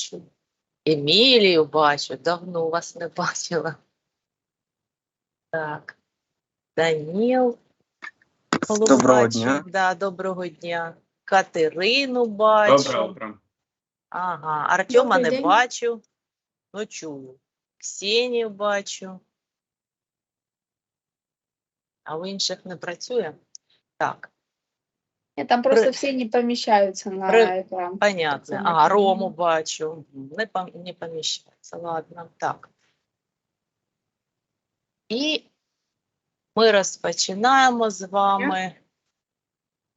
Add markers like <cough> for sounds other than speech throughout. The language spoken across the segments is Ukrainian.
бачу. Емілію бачу, давно вас не бачила. Так. Даніл. Доброго дня. Да, доброго дня. Катерину бачу. Доброе утро. Ага, Артема Добрий не день. бачу, ну чую. Ксенію бачу. А у інших не працює? Так, Нет, там просто При- все не помещаются на При- экран. понятно. А, Рому бачу. Не, пом- не поміщається. Ладно, так. І ми розпочинаємо з вами.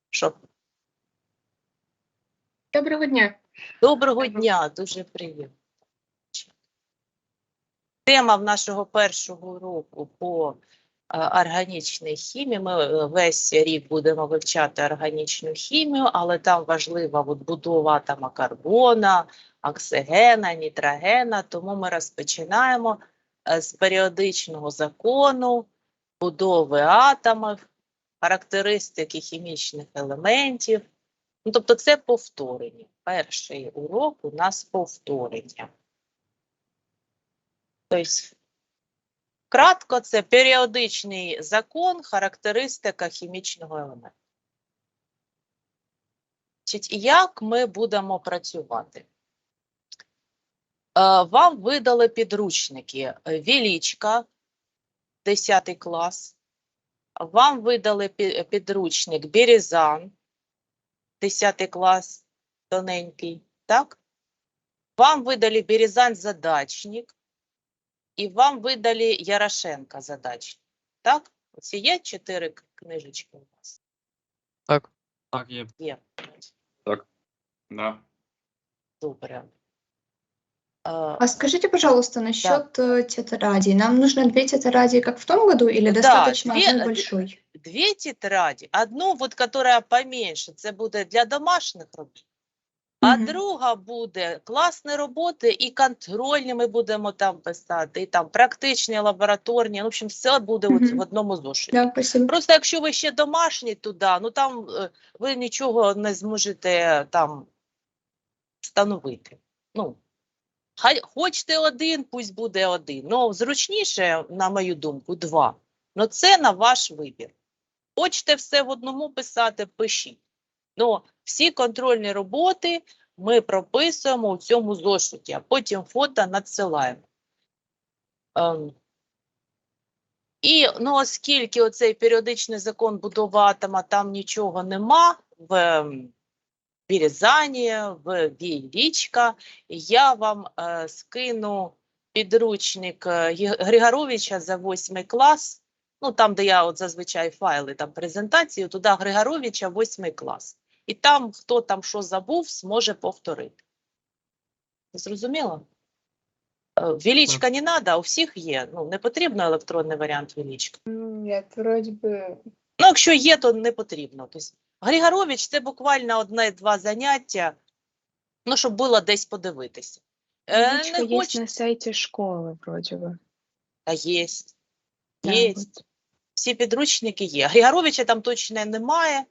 Що? Доброго дня. Доброго дня, дуже приємно. Тема в нашого першого року по е, органічній хімії. Ми е, весь рік будемо вивчати органічну хімію, але там важлива от будова атома карбона, оксигена, нітрогена. Тому ми розпочинаємо е, з періодичного закону будови атомів, характеристики хімічних елементів. Ну, тобто це повторення. Перший урок у нас повторення. Тобто, кратко, це періодичний закон, характеристика хімічного елементу. Як ми будемо працювати? Е, Вам видали підручники Вілічка, 10 клас. Вам видали підручник Березан, 10 клас, тоненький, так? Вам видали Березань задачник, і вам видали Ярошенка задачник, так? Оці є чотири к- книжечки у вас? Так. Так, є. Є. Да. Добре. Е, А скажите, пожалуйста, насчет э, тетрадей. Нам нужно две тетради, как в том году, или Да, достаточно две, одной э, большой? Дві тетраді. Одну, вот, которая поменьше, це буде для домашніх робіт. А Мгм. друга буде класні роботи і контрольні ми будемо там писати, і там практичні, лабораторні. Ну, в общем, все буде от Мгм. в одному зошиті. Спасибо. Просто якщо ви ще домашні туди, ну там е, ви нічого не зможете там встановити. Ну, хай хочете один, пусть буде один. Ну, зручніше, на мою думку, два. Ну, це на ваш вибір. Хочете все в одному писати, пишіть. Ну, всі контрольні роботи ми прописуємо у цьому зошиті, а потім фото надсилаємо. Ем, і ну, оскільки оцей періодичний закон будови атома, там нічого нема в ем, Березані, в Вілічка, я вам е, скину підручник е, Григоровича за 8 клас. Ну, там, де я от зазвичай файли, там презентацію, туди Григоровича 8 клас І там, хто там що забув, зможе повторити. Зрозуміло? Е, Вілічка не треба, у всіх є. Ну, не потрібно електронний варіант Вілічка. Нет, вроде бы... Ну, якщо є, то не потрібно. Тобто, Григорович це буквально одне-два заняття, ну, щоб було десь подивитися. Е, Табличка не есть хочете, на сайте школы вроде бы. а є. Да, Є. вот. Всі підручники є. Григоровича там точно немає.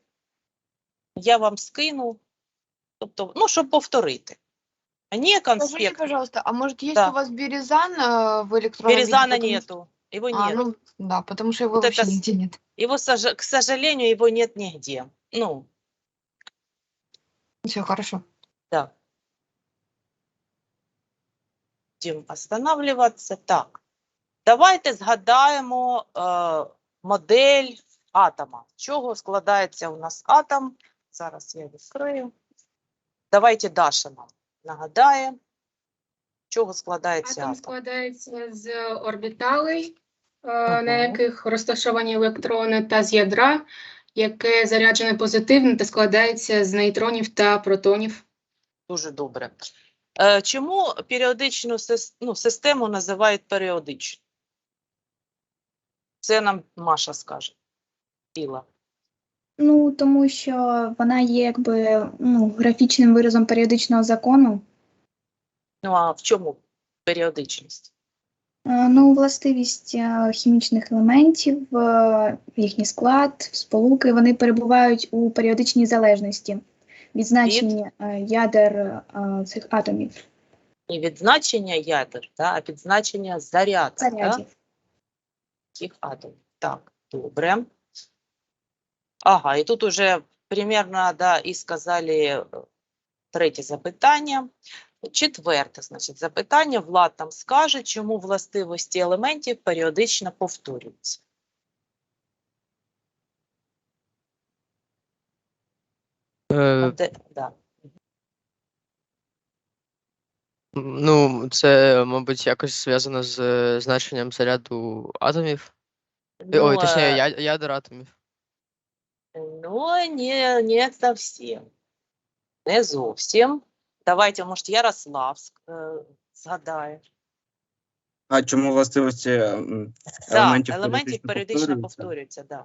Я вам скину. Тобто, ну, щоб повторити. А не Скажите, конспект. пожалуйста, а может есть Да. у вас Березан э, в электронном виде? Березана Потому нету. Его А, нет. ну да, потому что его Вот вообще это нигде нет. Его, к сожалению, его нет нигде. Ну, Все хорошо. Да. Будем останавливаться. Так. Давайте згадаємо е, модель атома. З чого складається у нас атом? Зараз я відкрию. Давайте Даша нам нагадає, чого складається Атом атом. складається з орбіталей, е, Ага. на яких розташовані електрони, та з ядра, яке заряджене позитивно та складається з нейтронів та протонів. Дуже добре. Е, чому періодичну ну, систему називають періодичною? Це нам Маша скаже. Біла. Ну, тому що вона є якби ну, графічним виразом періодичного закону. Ну а в чому періодичність? Е, Ну, властивість е, хімічних елементів, е, їхній склад, сполуки, вони перебувають у періодичній залежності від значення е, ядер цих атомів. Не від значення ядер, да, а від значення заряду. Да? Зарядів. Таких атомів. Так, добре. Ага, і тут уже примерно, да, і сказали е, третє запитання. Четверте, значить, запитання. Влад нам скаже, чому властивості елементів періодично повторюються. Е, Де, да. ну, це, мабуть, якось зв'язано з е, значенням заряду атомів. Е, Ой, Ну, точніше, я, ядер атомів. Ну, не, не зовсім. Не зовсім. Давайте, може, Ярослав е, згадає. А чому властивості м, Да, елементів, елементів періодично повторюються? да.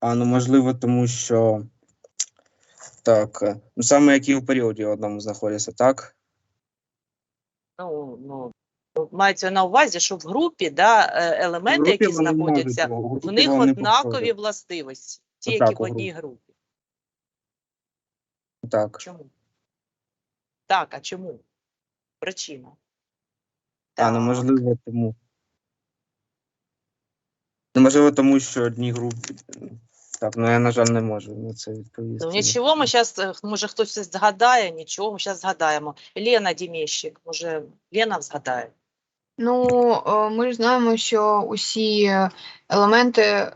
А ну можливо, тому що так, е, ну саме які у періоді одному знаходяться, так? Ну, ну, мається на увазі, що в групі да, е, елементи, групі які знаходяться, в них однакові властивості, ті, які в одній групі. Так. Чому? Так, а чому? Причина. А ну можливо, тому. Ну, можливо, тому що одні групи. Так, ну я, на жаль, не можу на це відповісти. Ну, нічого, ми зараз, може, хтось згадає, нічого, ми зараз згадаємо. Лена Дімєщик, може, Лена згадає. Ну, е, ми ж знаємо, що усі е, елементи е,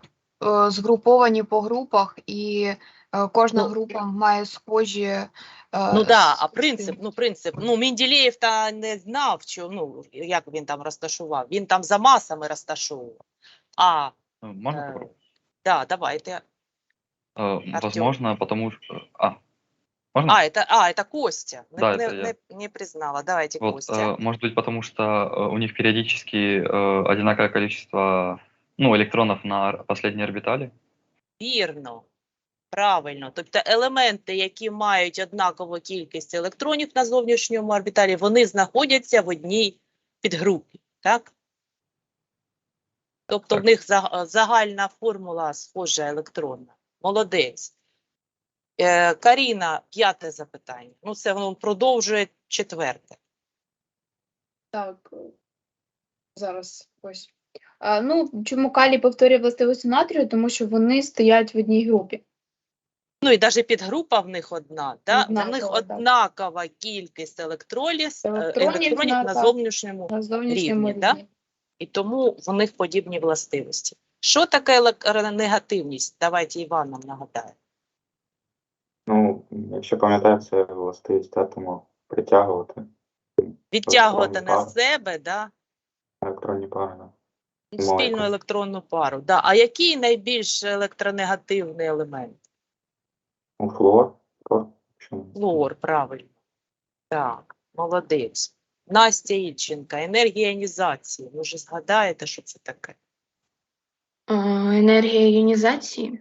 згруповані по групах, і кожна Ну, група має схожі. Ну да, а принцип, ну принцип, ну Менделєєв та не знав, що ну як він там розташував. Він там за масами розташовував. А, Можно е, попробовать? да, давайте. Э, Возможно, потому что... А, можно? А, это, а, это Костя. Не, Да, не, это я. не, не признала. Давайте, Вот, Костя. э, может быть, потому что э, у них периодически э, одинаковое количество ну, электронов на ор- последней орбитали. Вірно. Правильно. Тобто елементи, які мають однакову кількість електронів на зовнішньому орбіталі, вони знаходяться в одній підгрупі. Так? Тобто в Так. них за- загальна формула схожа електронна. Молодець. Е, Каріна, п'яте запитання. Ну, це воно продовжує четверте. Так, е, зараз ось. А, ну, чому калій повторює властивості натрію? Тому що вони стоять в одній групі. Ну і навіть підгрупа в них одна. Да? В них так. однакова кількість електронів, е, Електронів на- на зовнішньому На зовнішньому Рівні, да? і тому в них подібні властивості. Що таке електронегативність? Давайте Іван нам нагадає. Якщо пам'ятаєте, це властивість атому притягувати Відтягувати на пари. себе да? електронні пари. да. спільну електронну пару. Да. А який найбільш електронегативний елемент? Ну, флуор. флуор, правильно. Так, молодець. Настя Ільченка, енергія іонізації. Ви вже згадаєте, що це таке? Е, Енергія іонізації.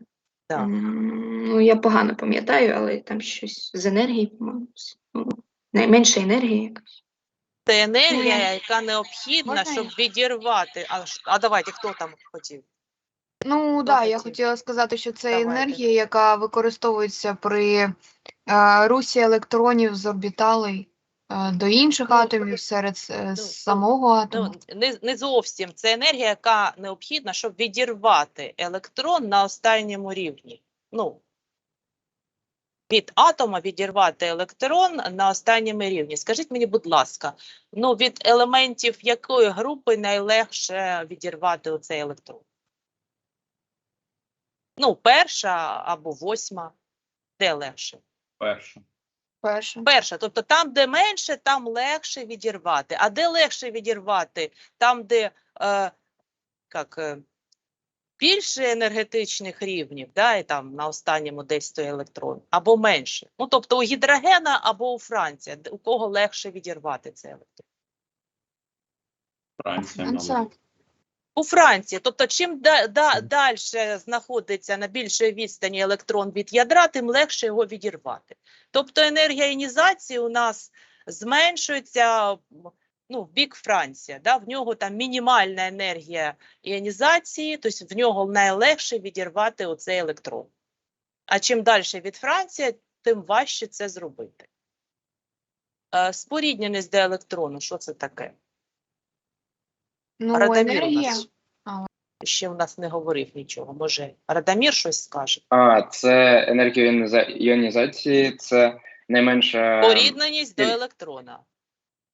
Так. Ну, я погано пам'ятаю, але там щось з енергії, по-моєму. с- ну, Найменша енергія якась. Це енергія, я- яка необхідна, Можна щоб я? відірвати. А, а давайте, хто там хотів? Ну, Хто да, я хотів? хотіла сказати, що це Давайте. енергія, яка використовується при е, русі електронів з орбіталей е, до інших Ну, атомів серед е, ну, самого атому. Ну, не, не зовсім. Це енергія, яка необхідна, щоб відірвати електрон на останньому рівні. Ну, від атома відірвати електрон на останньому рівні. Скажіть мені, будь ласка, ну від елементів якої групи найлегше відірвати оцей електрон? Ну, перша або восьма. Де легше? Перше. Перше. Перша, тобто там, де менше, там легше відірвати. А де легше відірвати? Там, де е, як, е, більше енергетичних рівнів, да, і там на останньому десь стоїть електрон, або менше. Ну, тобто у гідрогена або у Франції, у кого легше відірвати цей електрон. Франція. У Франції, тобто, чим да, да, далі знаходиться на більшій відстані електрон від ядра, тим легше його відірвати. Тобто енергія іонізації у нас зменшується ну, в бік Франція. Да? В нього там мінімальна енергія іонізації, тобто в нього найлегше відірвати оцей електрон. А чим далі від Франції, тим важче це зробити. Е, Спорідненість до електрону, що це таке? Ну, Радомір у енергія. нас А. ще в нас не говорив нічого. Може, Радомір щось скаже? А, це енергія іоніза- іонізації, це найменша. Спорідненість до електрона.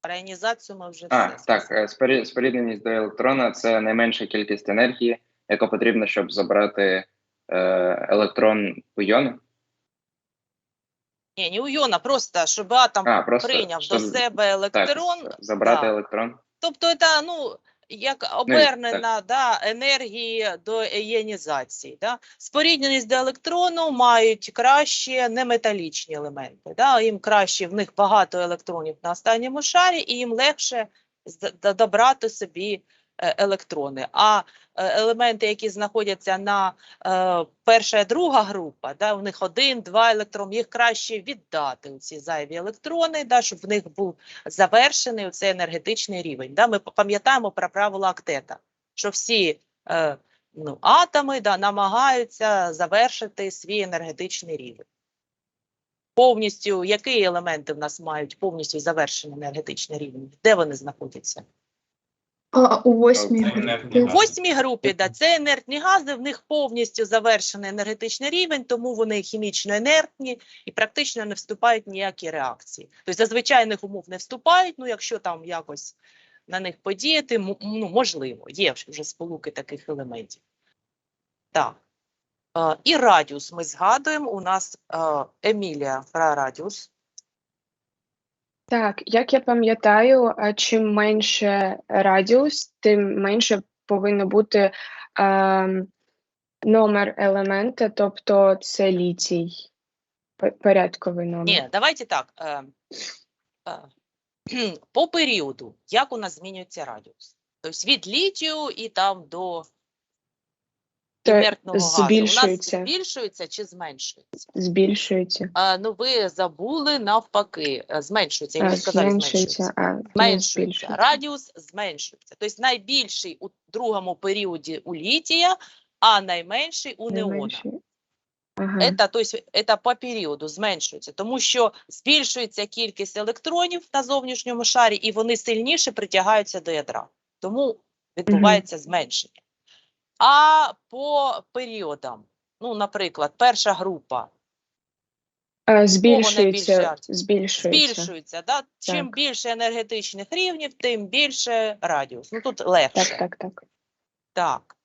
Про іонізацію ми вже А, все так, сказали. е, спорі- спорідненість до електрона це найменша кількість енергії, яка потрібна, щоб забрати е, електрон у іони. Ні, не у йона, просто щоб атом А, просто прийняв щоб- до себе електрон. Так, забрати да. електрон. Тобто, це, ну, як обернена да, енергії до іонізації. Да? Спорідненість до електрону мають краще неметалічні елементи. Да? Їм краще, в них багато електронів на останньому шарі, і їм легше добрати собі електрони. А е, елементи, які знаходяться на е, перша друга група, да, у них один, два електрони, їх краще віддати у ці зайві електрони, да, щоб в них був завершений цей енергетичний рівень. Да? Ми пам'ятаємо про правила актета, що всі е, ну, атоми да, намагаються завершити свій енергетичний рівень. Повністю, які елементи в нас мають повністю завершений енергетичний рівень? Де вони знаходяться? А, у восьмій групі. У восьмій групі да, це інертні гази, в них повністю завершений енергетичний рівень, тому вони хімічно інертні і практично не вступають в ніякі реакції. Тобто за звичайних умов не вступають, ну якщо там якось на них подіяти, ну, можливо, є вже сполуки таких елементів. Так. І радіус ми згадуємо. У нас Емілія про радіус. Так, як я пам'ятаю, чим менше радіус, тим менше повинно бути ем, номер елемента, тобто це літій. Порядковий номер. Ні, давайте так. Е, е, по періоду, як у нас змінюється радіус? Тобто від літію і там до Інертного газу. У нас збільшується. збільшується чи зменшується? Збільшується. А, ну ви забули навпаки, е, зменшується. А, ви сказали зменшується. зменшується, а Зменшується. збільшується. Радіус зменшується. Тобто найбільший у другому періоді у літія, а найменший у неона. Ага. Это, то есть, это по періоду зменшується, тому що збільшується кількість електронів на зовнішньому шарі, і вони сильніше притягаються до ядра. Тому відбувається зменшення. А по періодам, ну, наприклад, перша група А, збільшується, збільшується. збільшується. Да? Чим більше енергетичних рівнів, тим більше радіус. Ну тут легше. Так, так, так. Так.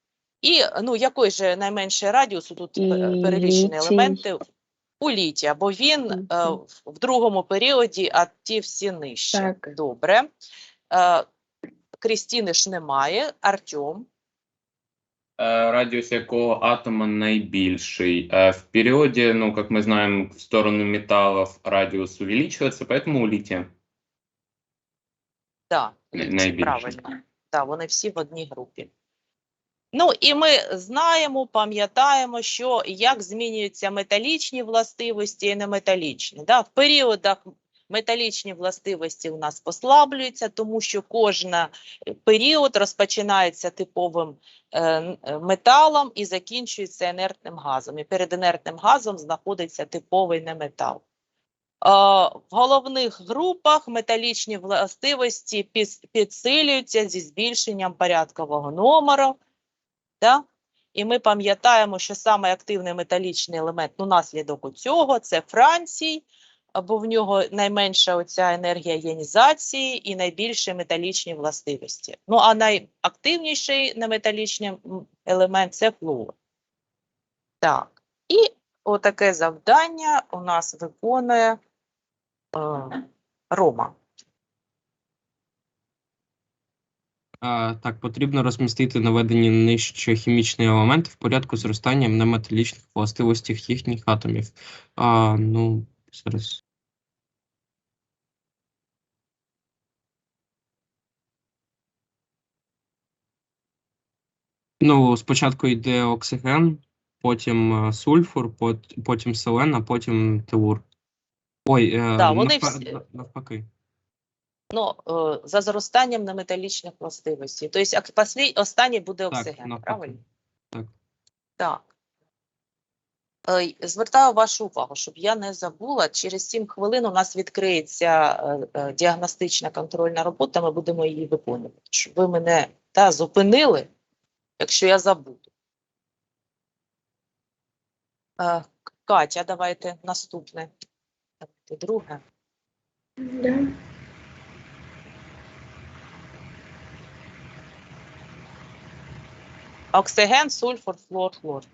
І ну, який же найменший радіус тут І перелічені елементи у літія, бо він е, в другому періоді, а ті всі нижче. Так. Добре. Е, Крістіни ж немає. Артем. Э, радиус якого атома наибольший. Э, В периоде, ну, как мы знаем, в сторону металлов радиус увеличивается, поэтому у лития. Да, Най- літій, найбільший. правильно. Да, вони всі в одній групі. Ну і ми знаємо, пам'ятаємо, що як змінюються металічні властивості і неметалічні. Да? В періодах металічні властивості у нас послаблюються, тому що кожен період розпочинається типовим е, е, металом і закінчується інертним газом. І перед інертним газом знаходиться типовий неметал. В головних групах металічні властивості підсилюються зі збільшенням порядкового номеру. Да? І ми пам'ятаємо, що саме активний металічний елемент, ну, наслідок цього це Францій, бо в нього найменша оця енергія іонізації і найбільші металічні властивості. Ну, а найактивніший неметалічний елемент це флуор. Так, і отаке завдання у нас виконує е, Рома. А, так, потрібно розмістити наведені нижче хімічні елементи в порядку зростання неметалічних властивостей їхніх атомів. А, ну, зараз. Ну, спочатку йде оксиген, потім е, сульфур, пот- потім селен, а потім телур. Ой, е, Да, вони навпа- всі- навпаки. Ну, е, за зростанням неметалічних властивостей. Тобто, останній буде оксиген, навпаки. правильно? Так. Так. Е, Звертаю вашу увагу, щоб я не забула, через 7 хвилин у нас відкриється е, е, діагностична контрольна робота, ми будемо її виконувати. Щоб ви мене та, зупинили, якщо я забуду. Катя, давайте наступне. Давайте друге. Да. Оксиген, сульфур, флор, хлор.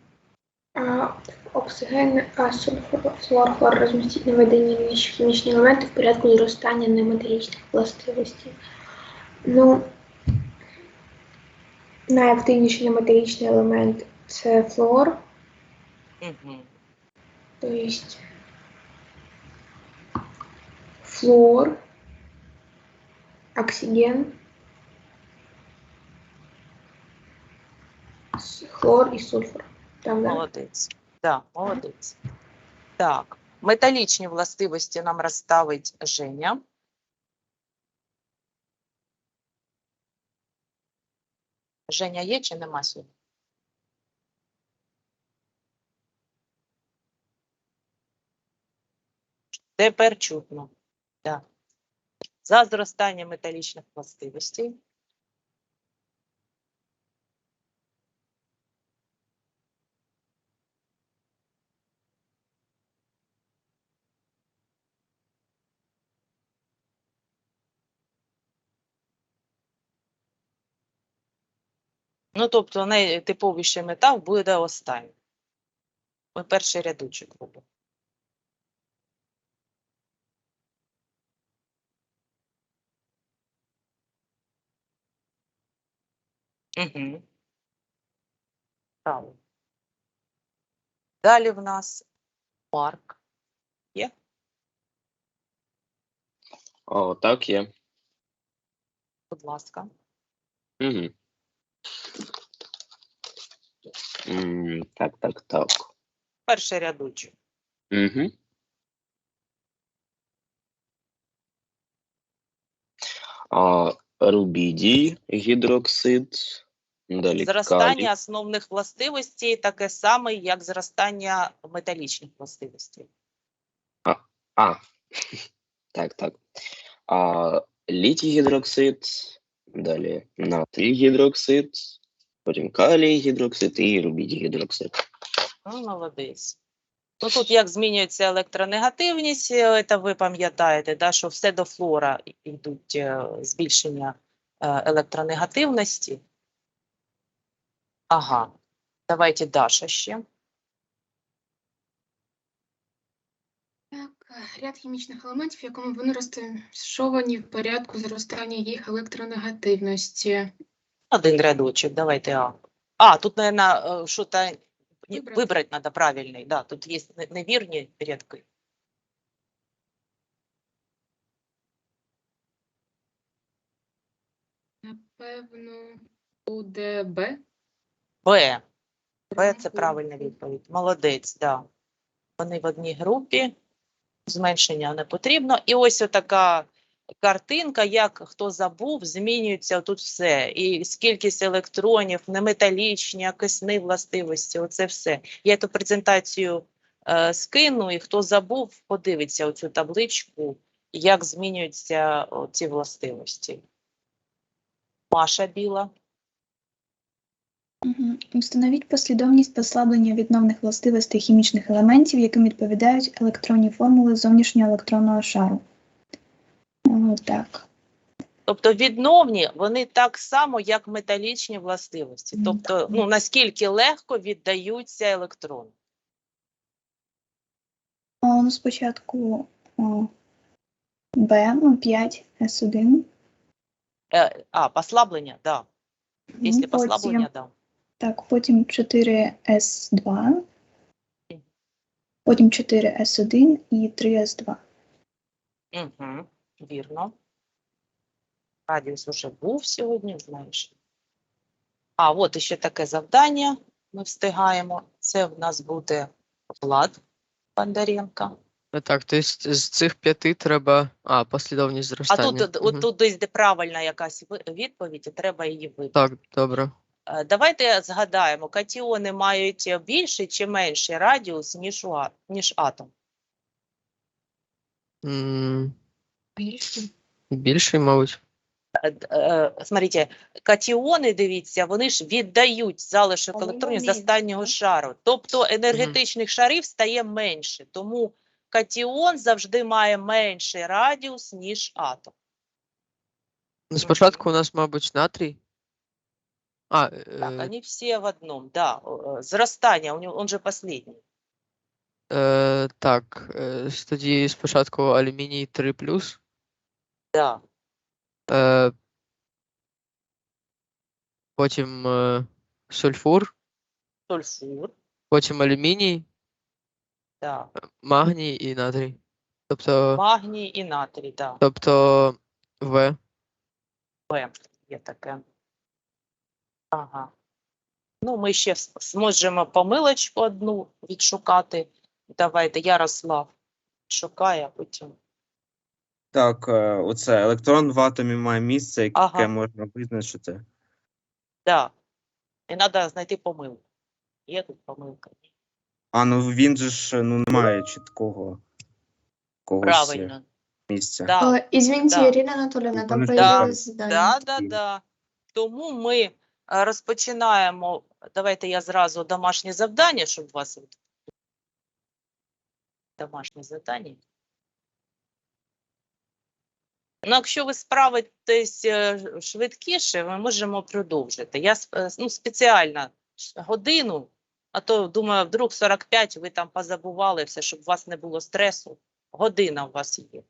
Оксиген, а, сульфур, флор, хлор розмістіть наведені нижчі хімічні елементи в порядку зростання неметалічних властивостей. Ну, найактивніший неметалічний елемент це флор, Угу. тобто флор, оксиген, хлор і сульфур. Там, да? Молодець. Да, молодець. Так, металічні властивості нам розставить Женя. Женя є чи нема сьогодні? Тепер чутно. Да. За зростання металічних властивостей. Ну, тобто найтиповіший метал буде останній. Ми перший рядочок робимо. Угу. Правильно. Далі в нас Марк. Є? О, так, є. Будь ласка. Угу. Так, так, так. Перший рядочок. Угу. А, рубідій, гідроксид, далі Зростання калій. основних властивостей таке саме, як зростання металічних властивостей. А, <laughs> так, так. А, літій гідроксид, далі натрій гідроксид, потім калій гідроксид і рубідій гідроксид. Ну, молодець. Ну, тут як змінюється електронегативність, е, це ви пам'ятаєте, да, що все до флора йдуть е, збільшення е, електронегативності. Ага, давайте Даша ще. Так, ряд хімічних елементів, в якому вони розташовані в порядку зростання їх електронегативності Один рядочок, давайте А. А, тут, наверное, что-то не- Выбрать. выбрать надо правильный, да, тут есть не- невірні рядки. Напевно, буде Б. Б. Б це Так, правильна відповідь. Молодець, да. Вони в одній групі, зменшення не потрібно. І ось така картинка, як хто забув, змінюється тут все. І кількість електронів, неметалічні, окисні властивості, оце все. Я ту презентацію е, скину, і хто забув, подивиться оцю табличку, як змінюються ці властивості. Маша Біла. Мгм. Встановіть послідовність послаблення відновних властивостей хімічних елементів, яким відповідають електронні формули зовнішнього електронного шару. О, так. Тобто відновні вони так само, як металічні властивості. Тобто, ну наскільки легко віддаються електрони. Ну, спочатку Б, ну, 5, С1. Е, а, послаблення, да. Після М, потім- послаблення, да. Так, потім 4С2, потім 4С1 і 3С2. Угу, вірно. Радіус уже був сьогодні, знаєш. А, от ще таке завдання. Ми встигаємо. Це в нас буде Влад Бондаренко. Ну Так, то есть з цих п'яти треба. А, послідовність А зростання. тут, от, Мгм. от тут десь де правильна якась відповідь, і треба її вибрати. Так, добре. Е, Давайте згадаємо, катіони мають більший чи менший радіус, ніж, у ніж атом. Більше. Більший, мабуть. Е, е, Смотрите, катіони, дивіться, вони ж віддають залишок електронів з останнього шару. Тобто енергетичних шарів стає менше. Тому катіон завжди має менший радіус, ніж атом. Ну, спочатку у нас, мабуть, натрій. А, Так, е, они все в одном, да. Зростання, он же последний. е, так, е, с- тоді спочатку алюміній 3+, Да. е, потім е, сульфур, Сульфур, потім алюміній, да. магній і натрій. Тобто, Магній і натрій, да. тобто В. Б є таке. Ага. Ну, ми ще с- зможемо помилочку одну відшукати. Давайте, Ярослав шукає, а потім. Так, е, оце електрон в атомі має місце, яке Ага. можна визначити. Да. І треба знайти помилку. Є тут помилка? А ну він же ж ну, не має чіткого когось е, Правильно. місця. Да. Е, Извините, Да. Ирина Анатольевна, там ж Да, появилось задание. да, да, да. Тому ми е, розпочинаємо. Давайте я зразу домашнє завдання, щоб у вас домашнє завдання. Ну, якщо ви справитесь е, швидкіше, ми можемо продовжити. Я е, ну, спеціально годину, а то думаю, вдруг 45 ви там позабували все, щоб у вас не було стресу. Година у вас є.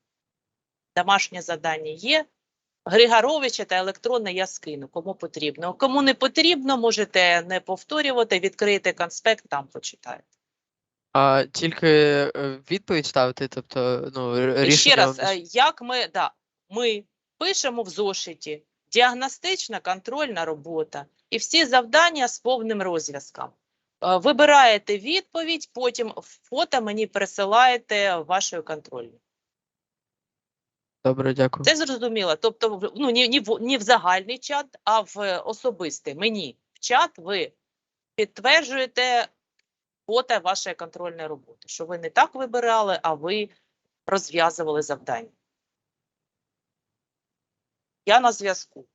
Домашнє завдання є. Григоровича та електронне я скину, кому потрібно. Кому не потрібно, можете не повторювати, відкрити конспект, там почитаєте. А тільки е, відповідь ставити, тобто, ну, рішення. ще раз, як ми, да, ми пишемо в зошиті діагностична контрольна робота і всі завдання з повним розв'язком. Е, Вибираєте відповідь, потім фото мені присилаєте вашою контрольною. Добре, дякую. Це зрозуміло. Тобто, ну, ні, ні, в, ні в загальний чат, а в особистий мені в чат ви підтверджуєте фото вашої контрольної роботи, що ви не так вибирали, а ви розв'язували завдання. Я на зв'язку.